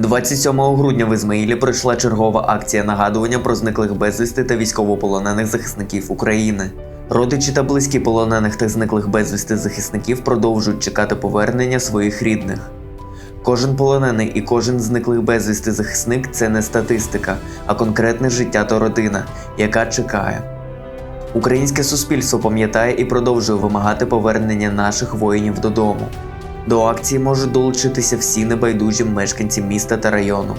27 грудня в Ізмаїлі пройшла чергова акція нагадування про зниклих безвісти та військовополонених захисників України. Родичі та близькі полонених та зниклих безвісти захисників продовжують чекати повернення своїх рідних. Кожен полонений і кожен зниклий безвісти захисник це не статистика, а конкретне життя та родина, яка чекає. Українське суспільство пам'ятає і продовжує вимагати повернення наших воїнів додому. До акції можуть долучитися всі небайдужі мешканці міста та району.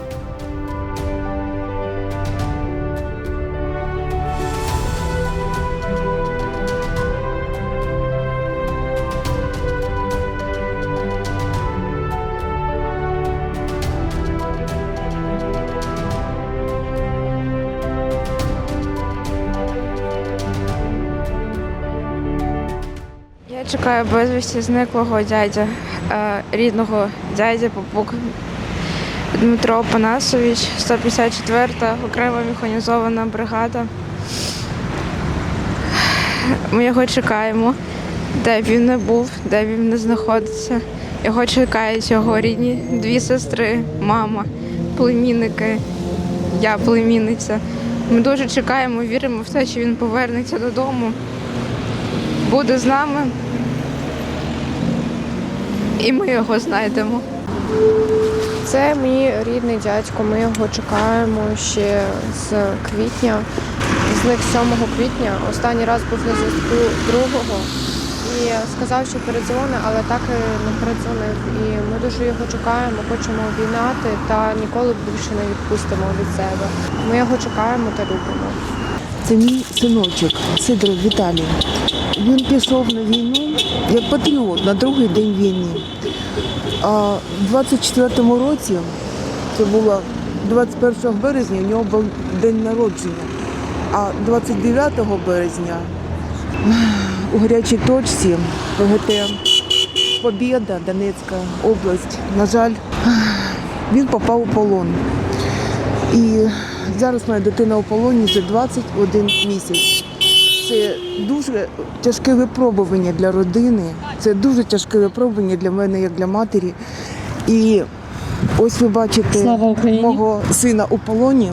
Чекаю безвісті зниклого дядя, е, рідного дядя Попук Дмитро Панасович, 154-та окрема механізована бригада. Ми його чекаємо, де б він не був, де б він не знаходиться. Його чекають його рідні дві сестри, мама, племінники, я племінниця. Ми дуже чекаємо, віримо в те, що він повернеться додому буде з нами. І ми його знайдемо. Це мій рідний дядько. Ми його чекаємо ще з квітня. З них 7 квітня. Останній раз був на зв'язку 2-го і сказав, що передзвони, але так і не передзвонив. І ми дуже його чекаємо, хочемо обійняти та ніколи більше не відпустимо від себе. Ми його чекаємо та любимо. Це мій синочок Сидоров Віталій. Він пішов на війну як патріот на другий день війни. А в 24-му році, це було 21 березня, у нього був день народження. А 29 березня у гарячій точці ПГТ Побєда, Донецька область, на жаль, він попав у полон. І зараз моя дитина у полоні вже 21 місяць. Це дуже тяжке випробування для родини. Це дуже тяжке випробування для мене, як для матері. І ось ви бачите мого сина у полоні.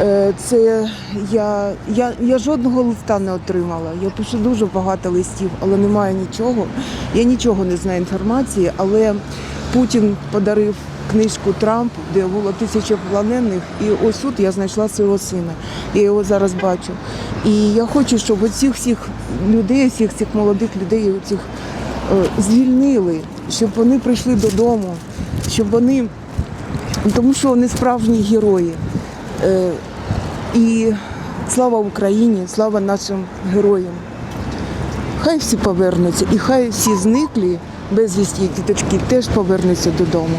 Е, Це я, я, я жодного листа не отримала. Я пишу дуже багато листів, але немає нічого. Я нічого не знаю інформації, але Путін подарив книжку Трампу, де було тисяча полонених, і ось тут я знайшла свого сина. Я його зараз бачу. І я хочу, щоб оцих всіх людей, всіх цих молодих людей, оцих е, звільнили, щоб вони прийшли додому, щоб вони, тому що вони справжні герої. Е, І слава Україні, слава нашим героям. Хай всі повернуться, і хай всі зниклі безвісті діточки теж повернуться додому.